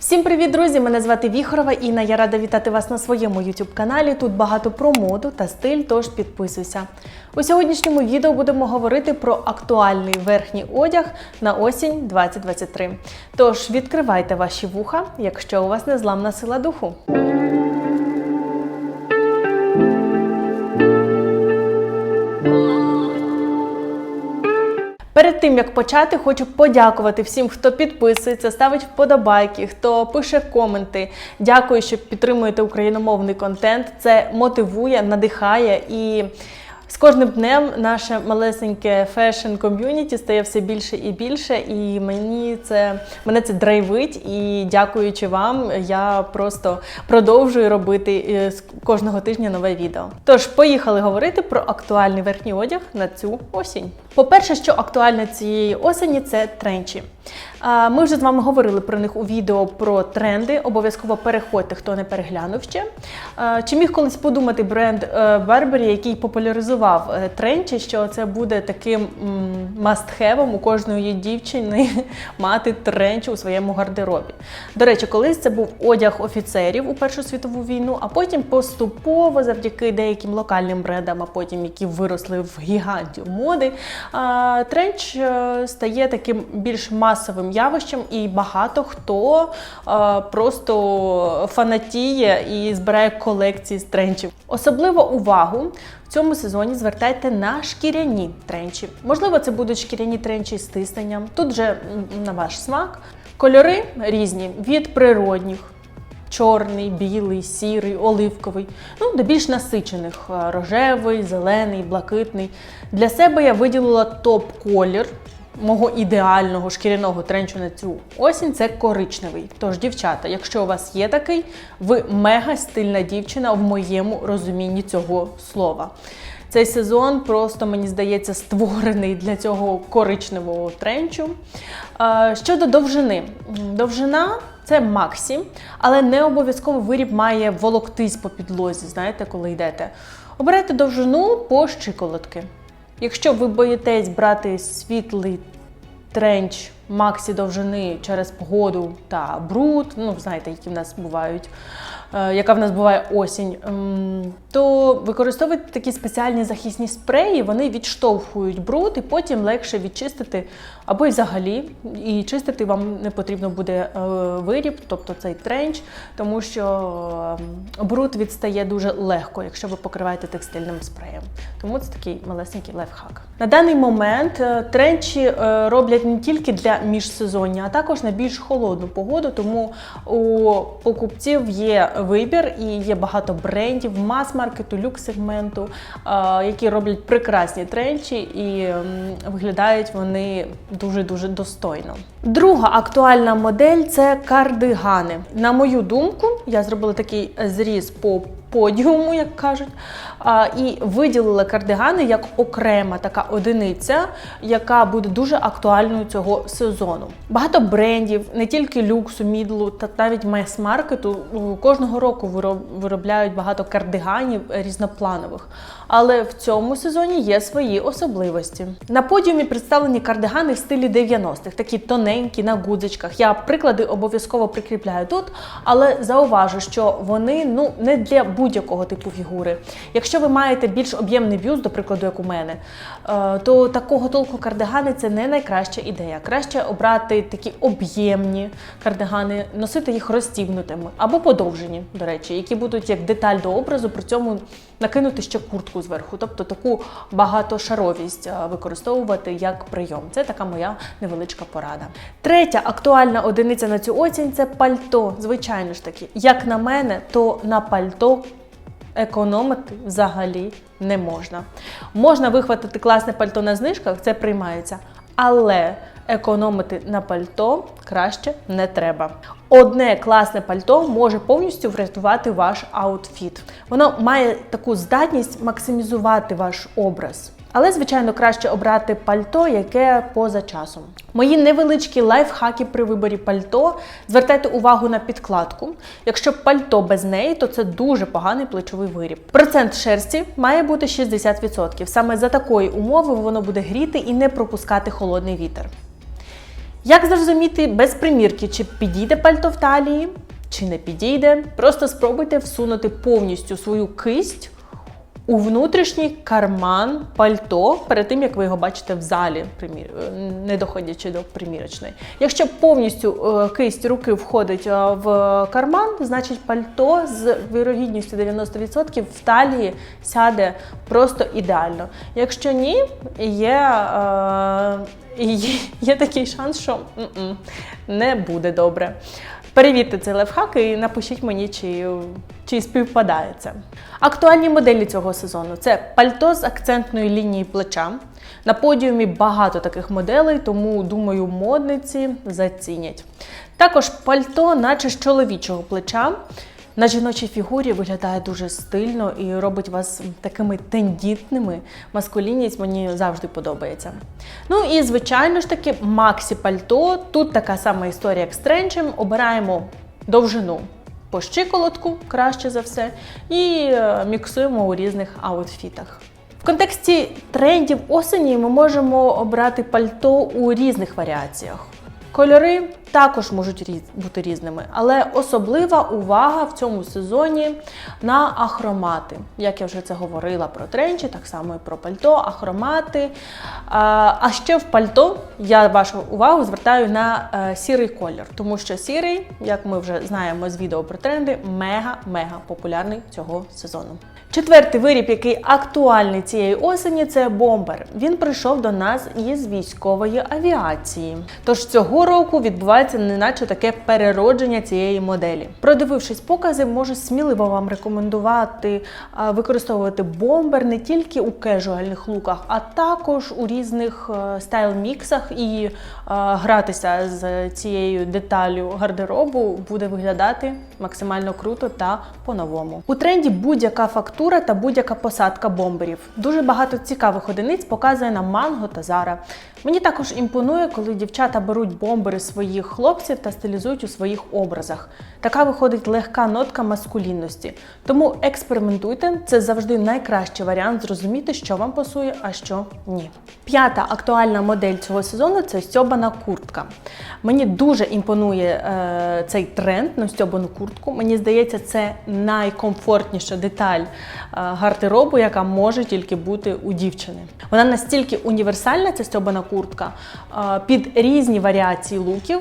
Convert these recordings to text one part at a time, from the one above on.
Всім привіт, друзі! Мене звати Віхорова Інна. Я рада вітати вас на своєму youtube каналі. Тут багато про моду та стиль, тож підписуйся. У сьогоднішньому відео будемо говорити про актуальний верхній одяг на осінь 2023. Тож відкривайте ваші вуха, якщо у вас незламна сила духу. Перед тим як почати, хочу подякувати всім, хто підписується, ставить вподобайки, хто пише коменти. Дякую, що підтримуєте україномовний контент. Це мотивує, надихає і. З кожним днем наше малесеньке фешн ком'юніті стає все більше і більше, і мені це мене це драйвить. І дякуючи вам, я просто продовжую робити е, з кожного тижня нове відео. Тож поїхали говорити про актуальний верхній одяг на цю осінь. По-перше, що актуальне цієї осені, це тренчі. Ми вже з вами говорили про них у відео про тренди. Обов'язково переходьте, хто не переглянув ще. Чи міг колись подумати бренд е, Burberry, який популяризував е, тренчі, що це буде таким мастхевом у кожної дівчини мати тренч у своєму гардеробі? До речі, колись це був одяг офіцерів у Першу світову війну, а потім поступово, завдяки деяким локальним брендам, а потім які виросли в гігантів моди, тренч е, стає таким більш масовим явищем, і багато хто а, просто фанатіє і збирає колекції з тренчів. Особливо увагу в цьому сезоні звертайте на шкіряні тренчі. Можливо, це будуть шкіряні тренчі з тисненням. Тут же на ваш смак. Кольори різні від природних. Чорний, білий, сірий, оливковий, ну до більш насичених е, рожевий, зелений, блакитний. Для себе я виділила топ-колір мого ідеального шкіряного тренчу на цю осінь це коричневий. Тож, дівчата, якщо у вас є такий, ви мега стильна дівчина в моєму розумінні цього слова. Цей сезон просто, мені здається, створений для цього коричневого тренчу. Е, Щодо довжини, довжина це максі, але не обов'язково виріб має волоктись по підлозі, знаєте, коли йдете. Обирайте довжину по щиколотки. Якщо ви боїтесь брати світлий тренч максі довжини через погоду та бруд, ну знаєте, які в нас бувають, яка в нас буває осінь, ем, то використовуйте такі спеціальні захисні спреї, вони відштовхують бруд і потім легше відчистити або й взагалі. І чистити вам не потрібно буде е, виріб, тобто цей тренч, тому що ем, бруд відстає дуже легко, якщо ви покриваєте текстильним спреєм. Тому це такий малесенький лайфхак. На даний момент е, тренчі е, роблять не тільки для міжсезоння, а також на більш холодну погоду. Тому у покупців є вибір і є багато брендів мас-маркету, люкс-сегменту, які роблять прекрасні тренчі і виглядають вони дуже дуже достойно. Друга актуальна модель це кардигани. На мою думку, я зробила такий зріз по подіуму, як кажуть, і виділила кардигани як окрема така одиниця, яка буде дуже актуальною цього сезону. Багато брендів, не тільки люксу, мідлу, та навіть мес-маркету кожного року вироб- виробляють багато кардиганів різнопланових. Але в цьому сезоні є свої особливості. На подіумі представлені кардигани в стилі 90-х, такі тоненькі на гудзичках. Я приклади обов'язково прикріпляю тут, але зауважу, що вони ну не для будь-якого типу фігури. Якщо ви маєте більш об'ємний бюст, до прикладу, як у мене, е, то такого толку кардигани це не найкраща ідея. Краще обрати такі об'ємні кардигани, носити їх розтібнутими або подовжені, до речі, які будуть як деталь до образу, при цьому накинути ще куртку зверху, тобто таку багатошаровість е, використовувати як прийом. Це така моя невеличка порада. Третя актуальна одиниця на цю осінь це пальто. Звичайно ж таки, як на мене, то на пальто економити взагалі не можна. Можна вихватити класне пальто на знижках, це приймається. Але економити на пальто краще не треба. Одне класне пальто може повністю врятувати ваш аутфіт. Воно має таку здатність максимізувати ваш образ. Але, звичайно, краще обрати пальто, яке поза часом. Мої невеличкі лайфхаки при виборі пальто. Звертайте увагу на підкладку. Якщо пальто без неї, то це дуже поганий плечовий виріб. Процент шерсті має бути 60%. Саме за такої умови воно буде гріти і не пропускати холодний вітер. Як зрозуміти без примірки, чи підійде пальто в талії, чи не підійде? Просто спробуйте всунути повністю свою кисть у внутрішній карман пальто перед тим, як ви його бачите в залі, е, не доходячи до примірочної. Якщо повністю е, кисть руки входить е, в карман, значить пальто з вірогідністю 90% в талії сяде просто ідеально. Якщо ні, є, є, є такий шанс, що не буде добре. Перевірте цей лайфхак і напишіть мені, чи, чи співпадає це. Актуальні моделі цього сезону це пальто з акцентною лінією плеча. На подіумі багато таких моделей, тому думаю, модниці зацінять. Також пальто, наче з чоловічого плеча. На жіночій фігурі виглядає дуже стильно і робить вас такими тендітними. Маскулінність мені завжди подобається. Ну і звичайно ж таки, Максі пальто. Тут така сама історія, як з тренчем. Обираємо довжину по щиколотку, краще за все, і е, міксуємо у різних аутфітах. В контексті трендів осені ми можемо обрати пальто у різних варіаціях. Кольори також можуть бути різними, але особлива увага в цьому сезоні на ахромати. Як я вже це говорила про тренчі, так само і про пальто, ахромати. А, а ще в пальто я вашу увагу звертаю на е, сірий колір, тому що сірий, як ми вже знаємо з відео про тренди, мега-мега популярний цього сезону. Четвертий виріб, який актуальний цієї осені, це бомбер. Він прийшов до нас із військової авіації. Тож цього року відбувається неначе таке переродження цієї моделі. Продивившись покази, можу сміливо вам рекомендувати використовувати бомбер не тільки у кежуальних луках, а також у різних е, стайл-міксах і е, гратися з цією деталлю гардеробу буде виглядати максимально круто та по-новому. У тренді будь-яка фактура та будь-яка посадка бомберів. Дуже багато цікавих одиниць показує нам Манго та Зара. Мені також імпонує, коли дівчата беруть бомбери своїх хлопців та стилізують у своїх образах. Така виходить легка нотка маскулінності. Тому експериментуйте, це завжди найкращий варіант зрозуміти, що вам пасує, а що ні. П'ята актуальна модель цього сезону це стьобана куртка. Мені дуже імпонує е, цей тренд на стьобану куртку. Мені здається, це найкомфортніша деталь е, гардеробу, яка може тільки бути у дівчини. Вона настільки універсальна, ця стьобана куртка, е, під різні варіації луків.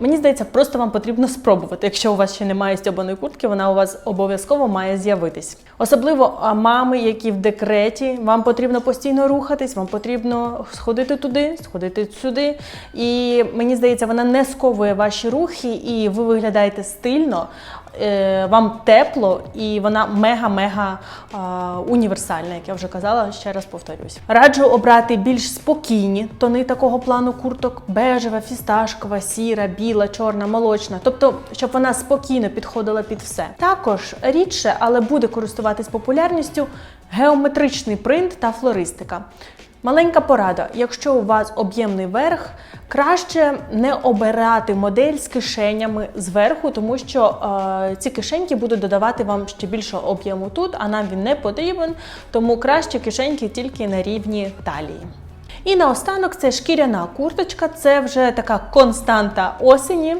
Мені здається, просто вам потрібно спробувати. Якщо у вас ще немає стьобаної куртки, вона у вас обов'язково має з'явитись. Особливо мами, які в декреті, вам потрібно постійно рухатись, вам потрібно сходити туди, сходити сюди. І мені здається, вона не сковує ваші рухи, і ви виглядаєте стильно. Е, Вам тепло і вона мега-мега а, універсальна, як я вже казала, ще раз повторюсь. Раджу обрати більш спокійні тони такого плану курток: бежева, фісташкова, сіра, біла, чорна, молочна. Тобто, щоб вона спокійно підходила під все. Також рідше, але буде користуватись популярністю геометричний принт та флористика. Маленька порада: якщо у вас об'ємний верх, краще не обирати модель з кишенями зверху, тому що е, ці кишеньки будуть додавати вам ще більше об'єму тут, а нам він не потрібен, тому краще кишеньки тільки на рівні талії. І наостанок це шкіряна курточка, це вже така константа осені.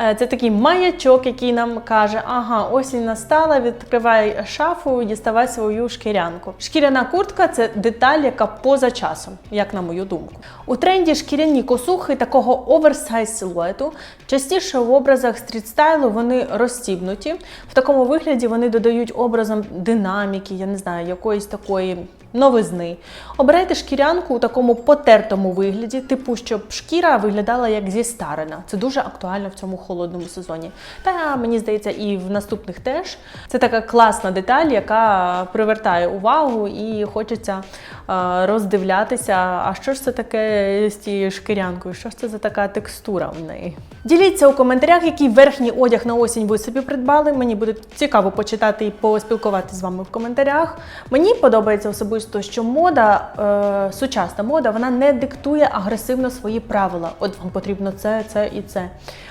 Е, Це такий маячок, який нам каже, ага, осінь настала, відкривай шафу, діставай свою шкірянку. Шкіряна куртка це деталь, яка поза часом, як на мою думку. У тренді шкіряні косухи такого оверсайз силуету. Частіше в образах стрітстайлу вони розстібнуті. В такому вигляді вони додають образом динаміки, я не знаю, якоїсь такої новизни. Обирайте шкірянку у такому потертому вигляді, типу, щоб шкіра виглядала як зістарена. Це дуже актуально в цьому холодному сезоні. Та мені здається, і в наступних теж. Це така класна деталь, яка привертає увагу і хочеться е, роздивлятися, а що ж це таке з тією шкірянкою, що ж це за така текстура в неї. Діліться у коментарях, який верхній одяг на осінь ви собі придбали. Мені буде цікаво почитати і поспілкуватися з вами в коментарях. Мені подобається особисто, що мода, е, сучасна мода, вона не диктує агресивно свої правила. От вам потрібно це, це і це.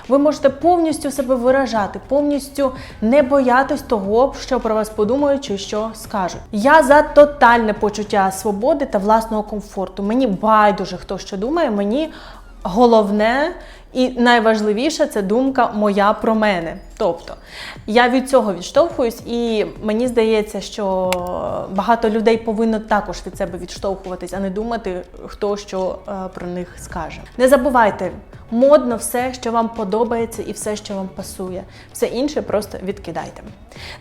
Ви можете повністю себе виражати, повністю не боятись того, що про вас подумають чи що скажуть. Я за тотальне почуття свободи та власного комфорту. Мені байдуже хто що думає, мені головне і найважливіше це думка моя про мене. Тобто я від цього відштовхуюсь, і мені здається, що багато людей повинно також від себе відштовхуватись, а не думати, хто що е, про них скаже. Не забувайте. Модно все, що вам подобається, і все, що вам пасує. Все інше просто відкидайте.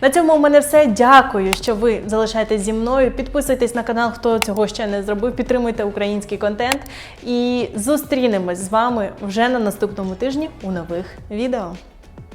На цьому у мене все. Дякую, що ви залишаєтесь зі мною. Підписуйтесь на канал, хто цього ще не зробив. Підтримуйте український контент. І зустрінемось з вами вже на наступному тижні у нових відео.